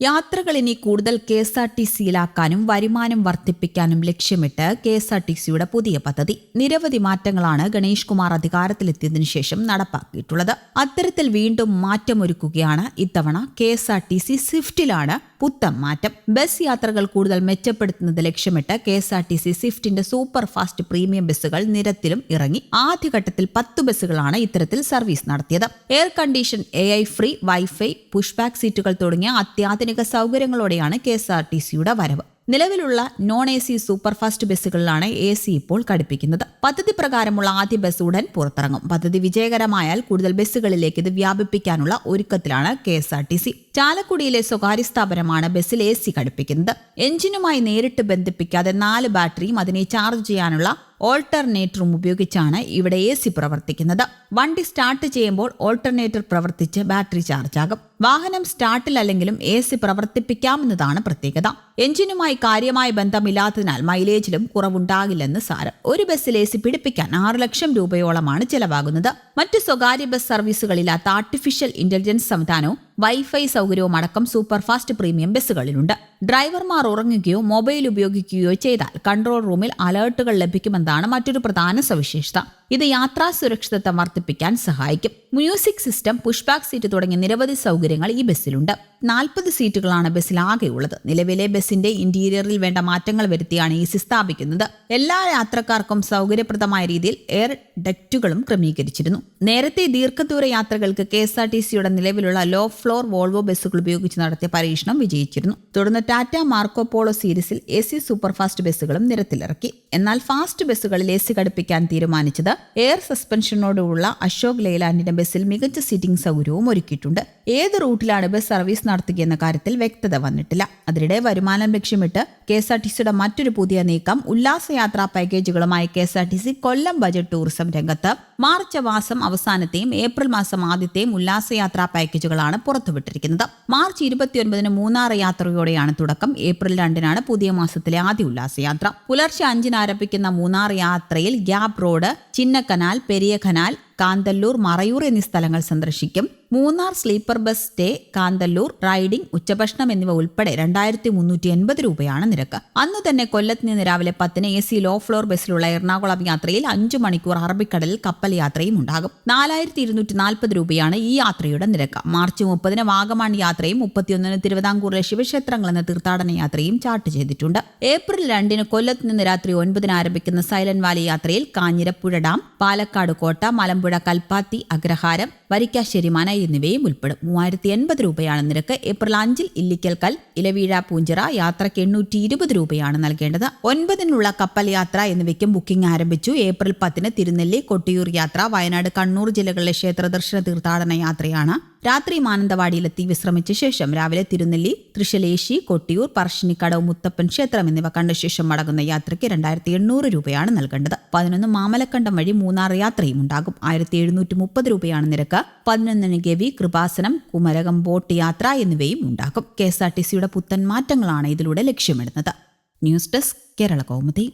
യാത്രകൾ ഇനി കൂടുതൽ കെ എസ് ആർ ടി സിയിലാക്കാനും വരുമാനം വർദ്ധിപ്പിക്കാനും ലക്ഷ്യമിട്ട് കെ എസ് ആർ ടി സിയുടെ പുതിയ പദ്ധതി. നിരവധി മാറ്റങ്ങളാണ് ഗണേഷ് കുമാർ അധികാരത്തിലെത്തിയതിനു ശേഷം നടപ്പാക്കിയിട്ടുള്ളത്. അത്തരത്തിൽ വീണ്ടും മാറ്റമൊരുക്കുകയാണ് ഇത്തവണ K S R T C സ്വിഫ്റ്റിലാണ് പുത്തൻ മാറ്റം. ബസ് യാത്രകൾ കൂടുതൽ മെച്ചപ്പെടുത്തുന്നത് ലക്ഷ്യമിട്ട് K S R T C സ്വിഫ്റ്റിന്റെ super fast premium ബസ്സുകൾ നിരത്തിലും ഇറങ്ങി. ആദ്യഘട്ടത്തിൽ പത്ത് ബസ്സുകളാണ് ഇത്തരത്തിൽ സർവീസ് നടത്തിയത്. Air condition A I free wifi pushback സീറ്റുകൾ തുടങ്ങിയ അത്യാധുനിക സൗകര്യങ്ങളോടെയാണ് കെ എസ് ആർ ടി സിയുടെ വരവ്. നിലവിലുള്ള നോൺ എ സി സൂപ്പർഫാസ്റ്റ് ബസ്സുകളിലാണ് എ സി ഇപ്പോൾ ഘടിപ്പിക്കുന്നത്. പദ്ധതി പ്രകാരമുള്ള ആദ്യ ബസ് ഉടൻ പുറത്തിറങ്ങും. പദ്ധതി വിജയകരമായാൽ കൂടുതൽ ബസ്സുകളിലേക്ക് ഇത് വ്യാപിപ്പിക്കാനുള്ള ഒരുക്കത്തിലാണ് K S R T C. ചാലക്കുടിയിലെ സ്വകാര്യ സ്ഥാപനമാണ് ബസ്സിൽ എ സി ഘടിപ്പിക്കുന്നത്. എഞ്ചിനുമായി നേരിട്ട് ബന്ധിപ്പിക്കാതെ നാല് ബാറ്ററിയും അതിനെ ചാർജ് ചെയ്യാനുള്ള ഓൾട്ടർനേറ്ററും ഉപയോഗിച്ചാണ് ഇവിടെ എ സി പ്രവർത്തിക്കുന്നത്. വണ്ടി സ്റ്റാർട്ട് ചെയ്യുമ്പോൾ ഓൾട്ടർനേറ്റർ പ്രവർത്തിച്ച് ബാറ്ററി ചാർജ് ആകും വാഹനം സ്റ്റാർട്ടിലല്ലെങ്കിലും എ സി പ്രവർത്തിപ്പിക്കാമെന്നതാണ് പ്രത്യേകത. എഞ്ചിനുമായി കാര്യമായ ബന്ധമില്ലാത്തതിനാൽ മൈലേജിലും കുറവുണ്ടാകില്ലെന്ന് സാരം. ഒരു ബസ്സിൽ എ സി പിടിപ്പിക്കാൻ ആറ് ലക്ഷം രൂപയോളമാണ് ചെലവാകുന്നത്. മറ്റ് സ്വകാര്യ ബസ് സർവീസുകളില്ലാത്ത ആർട്ടിഫിഷ്യൽ ഇന്റലിജൻസ് സംവിധാനവും വൈഫൈ സൗകര്യവും അടക്കം സൂപ്പർ ഫാസ്റ്റ് പ്രീമിയം ബസ്സുകളിലുണ്ട്. ഡ്രൈവർമാർ ഉറങ്ങുകയോ മൊബൈൽ ഉപയോഗിക്കുകയോ ചെയ്താൽ കൺട്രോൾ റൂമിൽ അലേർട്ടുകൾ ലഭിക്കുമെന്നാണ് മറ്റൊരു പ്രധാന സവിശേഷത. ഇത് യാത്രാ സുരക്ഷിതത്വം വർദ്ധിപ്പിക്കാൻ സഹായിക്കും. മ്യൂസിക് സിസ്റ്റം പുഷ്ബാക്ക് സീറ്റ് തുടങ്ങിയ നിരവധി സൗകര്യങ്ങൾ ഈ ബസ്സിലുണ്ട്. നാൽപ്പത് സീറ്റുകളാണ് ബസ്സിൽ ആകെയുള്ളത് നിലവിലെ ബസ്സിന്റെ ഇന്റീരിയറിൽ വേണ്ട മാറ്റങ്ങൾ വരുത്തിയാണ് ഈ സി സ്ഥാപിക്കുന്നത്. എല്ലാ യാത്രക്കാർക്കും സൗകര്യപ്രദമായ രീതിയിൽ എയർ ഡക്റ്റുകളും ക്രമീകരിച്ചിരുന്നു. നേരത്തെ ദീർഘദൂര യാത്രകൾക്ക് കെ എസ് ആർ ടി സിയുടെ നിലവിലുള്ള ലോ ഫ്ലോർ വോൾവോ ബസ്സുകൾ ഉപയോഗിച്ച് നടത്തിയ പരീക്ഷണം വിജയിച്ചിരുന്നു. തുടർന്ന് ടാറ്റ മാർക്കോ പോളോ സീരീസിൽ എ സി സൂപ്പർഫാസ്റ്റ് ബസ്സുകളും നിരത്തിലിറക്കി. എന്നാൽ ഫാസ്റ്റ് ബസ്സുകളിൽ എ സി ഘടിപ്പിക്കാൻ തീരുമാനിച്ചത് എയർ സസ്പെൻഷനോടുള്ള അശോക് ലെയ്ലാൻഡിന്റെ ബസ്സിൽ മികച്ച സീറ്റിംഗ് സൗകര്യവും ഒരുക്കിയിട്ടുണ്ട്. ഏത് റൂട്ടിലാണ് ബസ് സർവീസ് നടത്തുകയെന്ന കാര്യത്തിൽ വ്യക്തത വന്നിട്ടില്ല. അതിനിടെ വരുമാനം ലക്ഷ്യമിട്ട് കെ എസ് ആർ ടി സിയുടെ മറ്റൊരു പുതിയ നീക്കം ഉല്ലാസയാത്രാ പാക്കേജുകളുമായി K S R T C Kollam budget tourism രംഗത്ത് മാർച്ച് മാസം അവസാനത്തെയും ഏപ്രിൽ മാസം ആദ്യത്തെയും ഉല്ലാസയാത്രാ പാക്കേജുകളാണ് പുറത്തുവിട്ടിരിക്കുന്നത്. മാർച്ച് ഇരുപത്തിയൊൻപതിന് മൂന്നാർ യാത്രയോടെയാണ് തുടക്കം ഏപ്രിൽ രണ്ടിനാണ് പുതിയ മാസത്തിലെ ആദ്യ ഉല്ലാസയാത്ര. പുലർച്ചെ അഞ്ചിന് ആരംഭിക്കുന്ന മൂന്നാർ യാത്രയിൽ ഗ്യാപ് റോഡ് ചിന്നക്കനാൽ പെരിയ കനാൽ കാന്തല്ലൂർ മറയൂർ എന്നീ സ്ഥലങ്ങൾ സന്ദർശിക്കും. Munnar sleeper bus stay Kanthalloor riding ഉച്ചഭക്ഷണം എന്നിവ ഉൾപ്പെടെ രണ്ടായിരത്തി മുന്നൂറ്റി എൺപത് രൂപയാണ് നിരക്ക്. അന്ന് തന്നെ കൊല്ലത്ത് നിന്ന് രാവിലെ പത്തിന് എ സി ലോ ഫ്ലോർ ബസ്സിലുള്ള എറണാകുളം യാത്രയിൽ അഞ്ചു മണിക്കൂർ അറബിക്കടലിൽ കപ്പൽ യാത്രയും ഉണ്ടാകും. നാലായിരത്തി ഇരുന്നൂറ്റി നാൽപ്പത് രൂപയാണ് ഈ യാത്രയുടെ നിരക്ക്. മാർച്ച് മുപ്പതിന് വാഗമൺ യാത്രയും മുപ്പത്തിയൊന്നിന് തിരുവിതാംകൂറിലെ ശിവക്ഷേത്രങ്ങൾ എന്ന തീർത്ഥാടന യാത്രയും ചാർട്ട് ചെയ്തിട്ടുണ്ട്. ഏപ്രിൽ രണ്ടിന് കൊല്ലത്ത് നിന്ന് രാത്രി ഒൻപതിന് ആരംഭിക്കുന്ന സൈലന്റ് വാലി യാത്രയിൽ കാഞ്ഞിരപ്പുഴ ഡാം പാലക്കാട് കോട്ട മലമ്പുഴ കൽപ്പാത്തി അഗ്രഹാരം വരിക്കാശ്ശേരി മന എന്നിവയും ഉൾപ്പെടും. മൂവായിരത്തി എൺപത് രൂപയാണ് നിരക്ക്. ഏപ്രിൽ അഞ്ചിൽ ഇല്ലിക്കൽ കൽ ഇലവീഴ പൂഞ്ചിറ യാത്രയ്ക്ക് എണ്ണൂറ്റി ഇരുപത് രൂപയാണ് നൽകേണ്ടത്. ഒൻപതിനുള്ള കപ്പൽ യാത്ര എന്നിവയ്ക്കും ബുക്കിംഗ് ആരംഭിച്ചു. ഏപ്രിൽ പത്തിന് തിരുനെല്ലി കൊട്ടിയൂർ യാത്ര വയനാട് കണ്ണൂർ ജില്ലകളിലെ ക്ഷേത്ര ദർശന തീർത്ഥാടന യാത്രയാണ്. രാത്രി മാനന്തവാടിയിലെത്തി വിശ്രമിച്ച ശേഷം രാവിലെ തിരുനെല്ലി തൃശലേശി കൊട്ടിയൂർ പറശ്ശിനിക്കടവ് മുത്തപ്പൻ ക്ഷേത്രം എന്നിവ കണ്ട ശേഷം മടങ്ങുന്ന യാത്രയ്ക്ക് രണ്ടായിരത്തി എണ്ണൂറ് രൂപയാണ് നൽകേണ്ടത്. പതിനൊന്ന് മാമലക്കണ്ടം വഴി മൂന്നാർ യാത്രയും ഉണ്ടാകും. ആയിരത്തി എഴുന്നൂറ്റി മുപ്പത് രൂപയാണ് നിരക്ക്. പതിനൊന്നിന് ഗവി കൃപാസനം കുമരകം ബോട്ട് യാത്ര എന്നിവയും ഉണ്ടാകും. കെ എസ് ആർ ടി സിയുടെ പുത്തൻ മാറ്റങ്ങളാണ് ഇതിലൂടെ ലക്ഷ്യമിടുന്നത്. News desk Kerala Kaumudi.